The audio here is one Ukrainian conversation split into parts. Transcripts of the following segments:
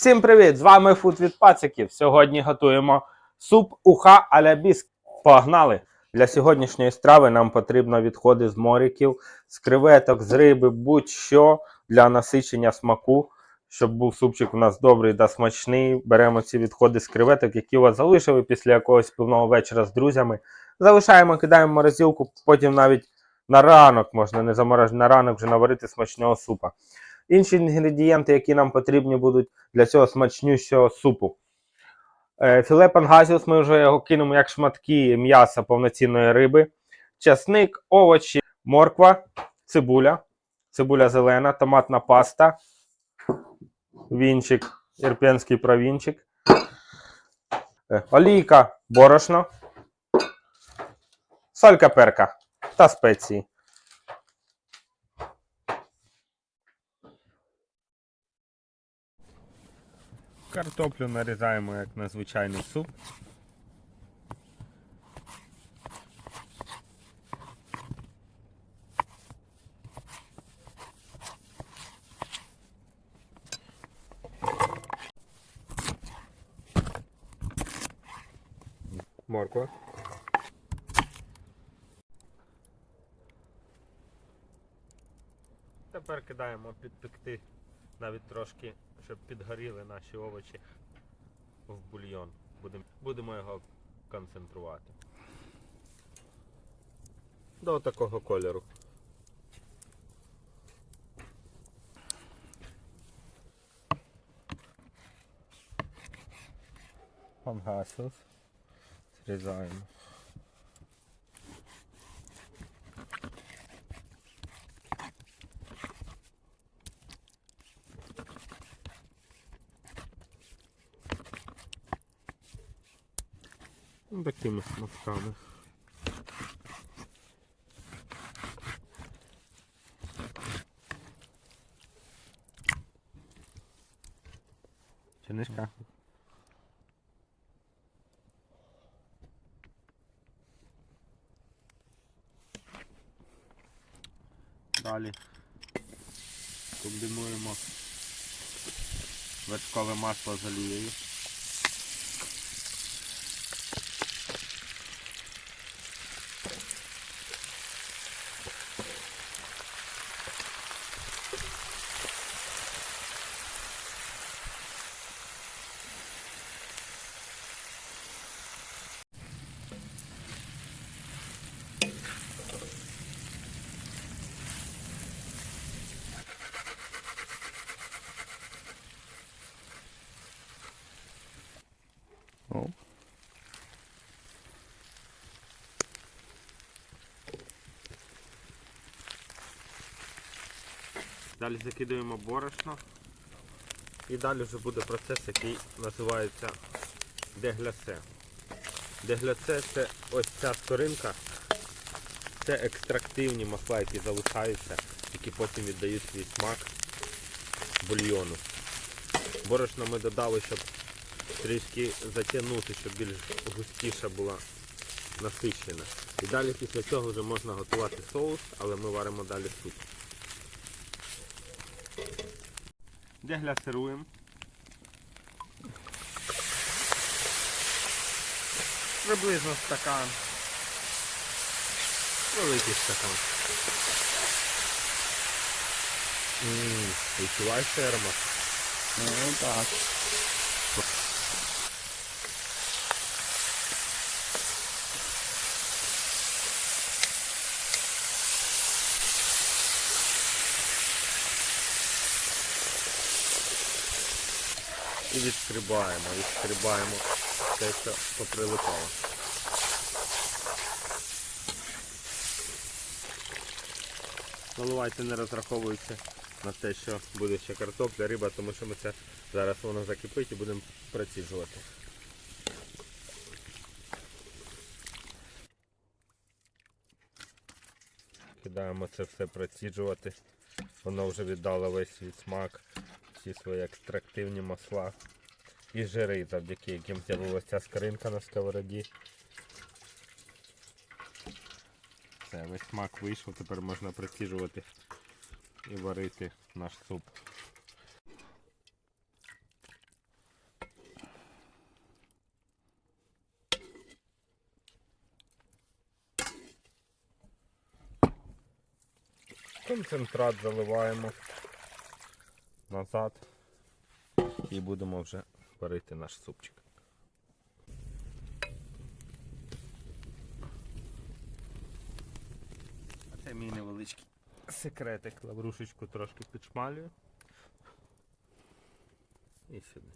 Всім привіт! З вами Фуд від Пациків. Сьогодні готуємо суп уха аля біск. Погнали! Для сьогоднішньої страви нам потрібно відходи з мориків, з креветок, з риби, будь-що для насичення смаку, щоб був супчик у нас добрий та смачний. Беремо ці відходи з креветок, які у вас залишили після якогось пивного вечора з друзями. Залишаємо, кидаємо в морозилку, потім навіть на ранок можна не заморожити, на ранок вже наварити смачного супа. Інші інгредієнти, які нам потрібні будуть для цього смачнющого супу. Е, Філе пангазіус, ми вже його кинемо як шматки м'яса повноцінної риби, часник, овочі, морква, цибуля, цибуля зелена, томатна паста, вінчик, ірпенський провінчик, е, олійка, борошно, солька перка та спеції. Картоплю нарізаємо як на звичайний суп. Морква. Тепер кидаємо підпекти навіть трошки, щоб підгоріли наші овочі в бульйон. Будем, будемо його концентрувати. До такого кольору. Пангасус. Зрізаємо. Такими смаками. Чинишка. Далі комбінуємо вершкове масло з олією. Далі закидуємо борошно. І далі вже буде процес, який називається деглясе. Деглясе це ось ця скоринка. Це екстрактивні масла, які залишаються, які потім віддають свій смак бульйону. Борошно ми додали, щоб трішки затягнути, щоб більш густіша була насичена. І далі після цього вже можна готувати соус, але ми варимо далі суп. Деглясируємо. Приблизно стакан. Великий стакан. Ммм, відчуваєш аромат? Ну так. І відскрібаємо, відскрібаємо те, що поприлипало. Наливайте, не розраховуючи на те, що буде ще картопля, риба, тому що ми це зараз воно закипить і будемо проціжувати. Кидаємо це все проціджувати. Воно вже віддало весь свій смак, всі свої екстрактивні масла і жири, завдяки яким з'явилася ця скринка на сковороді. Це весь смак вийшов, тепер можна приціжувати і варити наш суп. Концентрат заливаємо назад і будемо вже варити наш супчик. А це мій невеличкий секретик. Лаврушечку трошки підшмалюю. І сюди.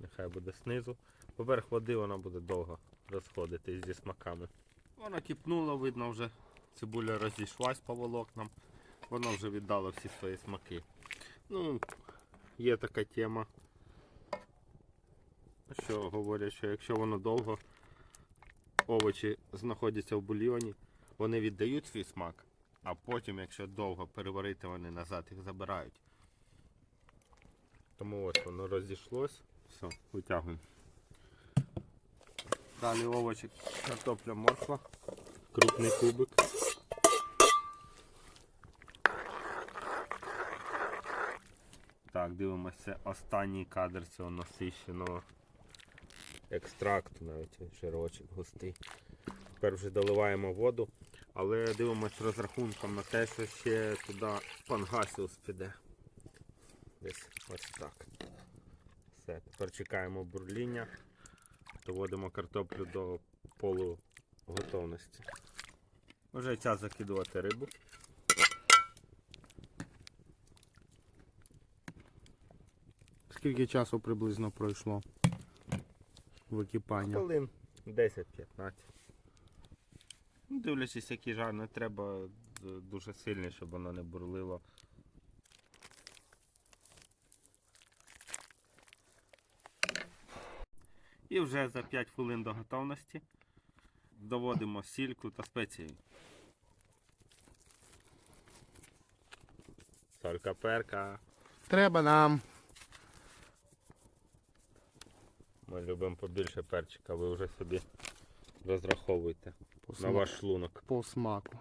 Нехай буде знизу. Поверх води вона буде довго розходитись зі смаками. Вона кипнула, видно вже цибуля розійшлась по волокнам. Вона вже віддала всі свої смаки. Ну, є така тема. Що говорять, що якщо воно довго овочі знаходяться в бульйоні, вони віддають свій смак, а потім, якщо довго переварити, вони назад їх забирають. Тому ось воно розійшлось. Все, витягуємо. Далі овочі, картопля морква, крупний кубик. Так, дивимося, останній кадр цього насищеного екстракту, навіть жирочок густий. Тепер вже доливаємо воду, але дивимося розрахунком на те, що ще туди пангасіус піде. Десь ось так. Все, тепер чекаємо бурління, доводимо картоплю до полуготовності. Вже час закидувати рибу. Скільки часу приблизно пройшло википання? Хвилин 10-15. Ну, Дивлячись, який жар, не треба дуже сильний, щоб воно не бурлило. І вже за 5 хвилин до готовності доводимо сільку та спеції. Солька перка. Треба нам. Ми любимо побільше перчика, ви вже собі розраховуйте По, на ваш шлунок. по смаку.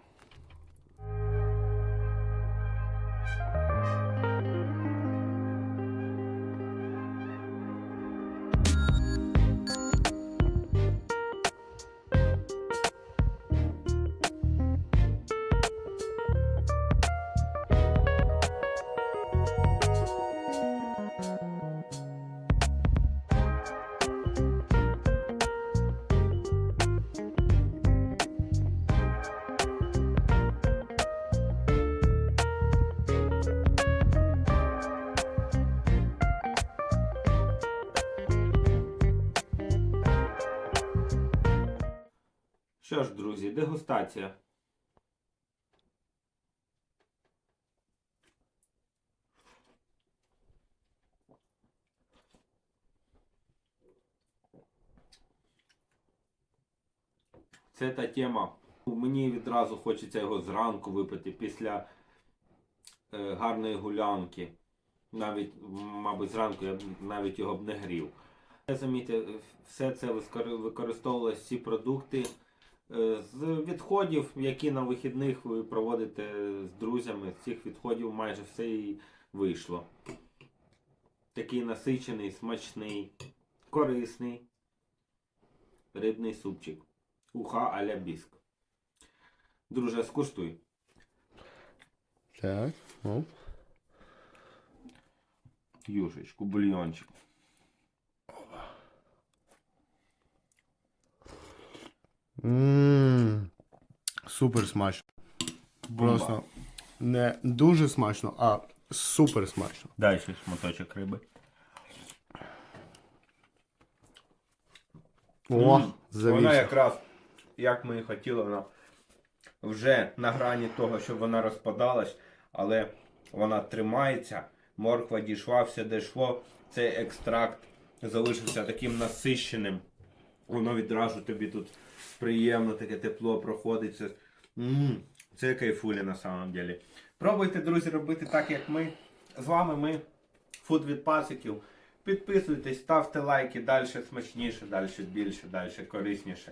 Що ж, друзі, дегустація. Це та тема. Мені відразу хочеться його зранку випити після е, гарної гулянки. Навіть, мабуть, зранку я б навіть його б не грів. Замітьте, все це викор- використовувалось ці продукти з відходів, які на вихідних ви проводите з друзями. З цих відходів майже все і вийшло. Такий насичений, смачний, корисний рибний супчик. Уха аля біск. Друже, скуштуй. Так. Ну. Юшечку, бульйончик. Ммм. Супер смачно. Просто не дуже смачно, а супер смачно. Дай ще шматочок риби. О, М, Вона завівся. якраз, як ми і хотіли, вона вже на грані того, щоб вона розпадалась, але вона тримається. Морква дійшла, все дійшло. Цей екстракт залишився таким насищеним. Воно відразу тобі тут приємно, таке тепло проходиться. Це, кайфулі на самом деле. Пробуйте, друзі, робити так, як ми. З вами ми, Фуд від пасиків. Підписуйтесь, ставте лайки, далі смачніше, далі більше, далі корисніше.